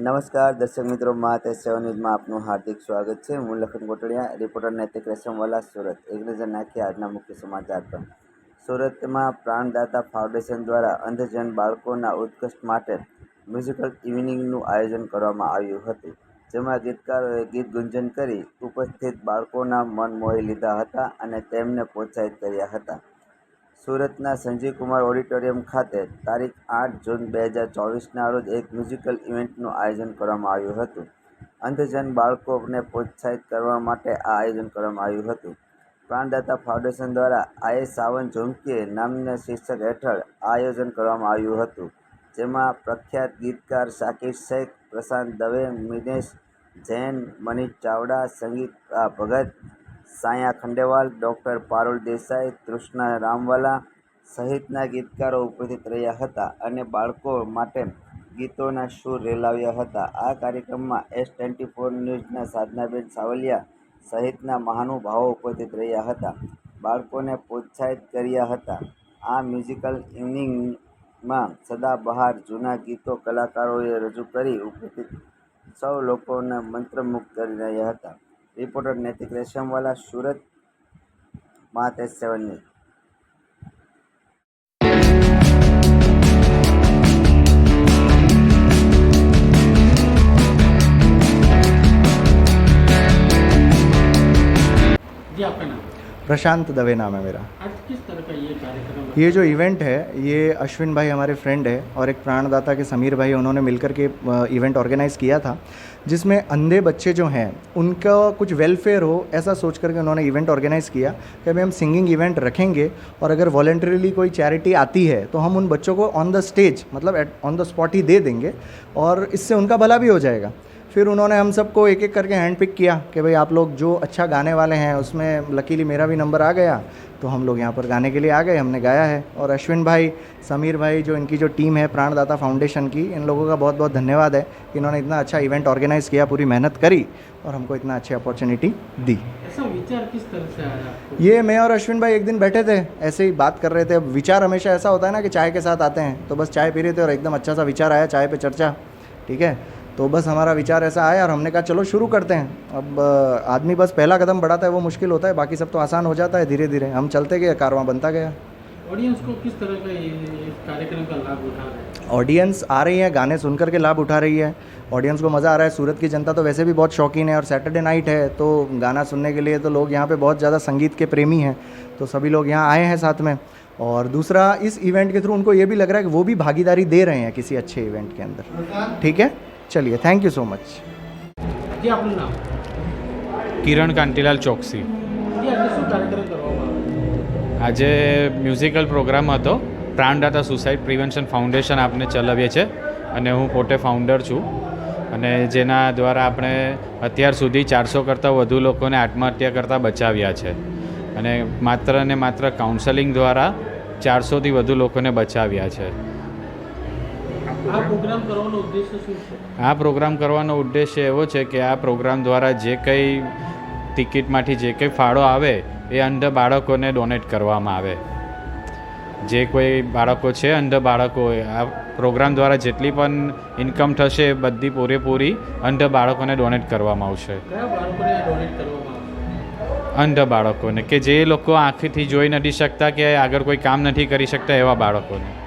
નમસ્કાર, દર્શક મિત્રો, માતે સેવન ન્યૂઝમાં આપનું હાર્દિક સ્વાગત છે. હું લખન કોટડિયા, રિપોર્ટર નૈતિક રેશમવાલા સુરત. એક નજર નાખીએ આજના મુખ્ય સમાચાર પર. સુરતમાં પ્રાણદાતા ફાઉન્ડેશન દ્વારા અંધજન બાળકોના ઉત્કૃષ્ટ માટે મ્યુઝિકલ ઇવનિંગનું આયોજન કરવામાં આવ્યું હતું, જેમાં ગીતકારોએ ગીત ગુંજન કરી ઉપસ્થિત બાળકોના મન મોહી લીધા હતા અને તેમને પ્રોત્સાહિત કર્યા હતા. સુરતના સંજીવ કુમાર ઓડિટોરિયમ ખાતે તારીખ આઠ જૂન બે હજાર ચોવીસના રોજ એક મ્યુઝિકલ ઇવેન્ટનું આયોજન કરવામાં આવ્યું હતું. અંધજન બાળકોને પ્રોત્સાહિત કરવા માટે આ આયોજન કરવામાં આવ્યું હતું. પ્રાણદાતા ફાઉન્ડેશન દ્વારા આયે સાવન ઝુમકીએ નામના શીર્ષક હેઠળ આયોજન કરવામાં આવ્યું હતું, જેમાં પ્રખ્યાત ગીતકાર શાકિર શેખ, પ્રશાંત દવે, મિનેશ જૈન, મનીષ ચાવડા સંગીત ભગત સાયા ખંડેવાલ, ડૉક્ટર પારુલ દેસાઈ, તૃષ્ણા રામવાલા સહિતના ગીતકારો ઉપસ્થિત રહ્યા હતા અને બાળકો માટે ગીતોના સૂર રેલાવ્યા હતા. આ કાર્યક્રમમાં એસ ટ્વેન્ટી ફોર ન્યૂઝના સાધનાબેન સાવલિયા સહિતના મહાનુભાવો ઉપસ્થિત રહ્યા હતા. બાળકોને પ્રોત્સાહિત કર્યા હતા. આ મ્યુઝિકલ ઇવનિંગમાં સદાબહાર જૂના ગીતો કલાકારોએ રજૂ કરી ઉપસ્થિત સૌ લોકોને મંત્રમુગ્ધ કરી રહ્યા હતા. રિપોર્ટર નૈતિક રેશમવાલા સુરત મા તે સેવન ન્યૂઝ जी आपका नाम प्रशांत दवे नाम है मेरा आज किस तरह का ये कार्यक्रम ये जो इवेंट है, ये अश्विन भाई हमारे फ्रेंड है और एक प्राणदाता के समीर भाई, उन्होंने मिलकर के इवेंट ऑर्गेनाइज़ किया था, जिसमें अंधे बच्चे जो हैं, उनका कुछ वेलफेयर हो, ऐसा सोच करके उन्होंने इवेंट ऑर्गेनाइज़ किया कि अभी हम सिंगिंग इवेंट रखेंगे और अगर वॉलेंटरीली कोई चैरिटी आती है तो हम उन बच्चों को ऑन द स्टेज मतलब ऑन द स्पॉट ही दे देंगे और इससे उनका भला भी हो जाएगा। फिर उन्होंने हम सबको एक एक करके हैंड पिक किया कि भाई आप लोग जो अच्छा गाने वाले हैं उसमें लकीली मेरा भी नंबर आ गया तो हम लोग यहाँ पर गाने के लिए आ गए हमने गाया है। और अश्विन भाई समीर भाई जो इनकी जो टीम है प्राणदाता फाउंडेशन की इन लोगों का बहुत बहुत धन्यवाद है कि इन्होंने इतना अच्छा इवेंट ऑर्गेनाइज़ किया पूरी मेहनत करी और हमको इतना अच्छी अपॉर्चुनिटी दी। ऐसा विचार किस तरह से आया ये मैं और अश्विन भाई एक दिन बैठे थे ऐसे ही बात कर रहे थे। अब विचार हमेशा ऐसा होता है ना कि चाय के साथ आते हैं तो बस चाय पी रहे थे और एकदम अच्छा सा विचार आया चाय पर चर्चा ठीक है? तो बस हमारा विचार ऐसा आया और हमने कहा चलो शुरू करते हैं। अब आदमी बस पहला कदम बढ़ाता है वो मुश्किल होता है बाकी सब तो आसान हो जाता है धीरे धीरे हम चलते गए कारवां बनता गया। ऑडियंस को किस तरह का ये कार्यक्रम का लाभ उठा रहे हैं? ऑडियंस आ रही है गाने सुन करके लाभ उठा रही है। ऑडियंस को मज़ा आ रहा है सूरत की जनता तो वैसे भी बहुत शौकीन है और सैटरडे नाइट है तो गाना सुनने के लिए तो लोग यहाँ पे बहुत ज़्यादा संगीत के प्रेमी हैं तो सभी लोग यहाँ आए हैं साथ में। और दूसरा इस इवेंट के थ्रू उनको ये भी लग रहा है कि वो भी भागीदारी दे रहे हैं किसी अच्छे इवेंट के अंदर। ठीक है? ચલીએ thank you so much Kiran Kantilal Choksi આજે મ્યુઝિકલ પ્રોગ્રામ હતો પ્રાણદાતા સુસાઇડ પ્રિવેન્શન ફાઉન્ડેશન આપણે ચલાવીએ છીએ અને હું પોતે ફાઉન્ડર છું. અને જેના દ્વારા આપણે અત્યાર સુધી ચારસો કરતાં વધુ લોકોને આત્મહત્યા કરતાં બચાવ્યા છે. અને માત્ર ને માત્ર કાઉન્સેલિંગ દ્વારા ચારસોથી વધુ લોકોને બચાવ્યા છે. આ પ્રોગ્રામ કરવાનો ઉદ્દેશ્ય એવો છે કે આ પ્રોગ્રામ દ્વારા જે કંઈ ટિકિટમાંથી જે કંઈ ફાળો આવે એ અંધ બાળકોને ડોનેટ કરવામાં આવે. જે કોઈ બાળકો છે અંધ બાળકો આ પ્રોગ્રામ દ્વારા જેટલી પણ ઇન્કમ થશે એ બધી પૂરેપૂરી અંધ બાળકોને ડોનેટ કરવામાં આવશે? અંધ બાળકોને કે જે લોકો આંખથી જોઈ નથી શકતા કે આગળ કોઈ કામ નથી કરી શકતા એવા બાળકોને.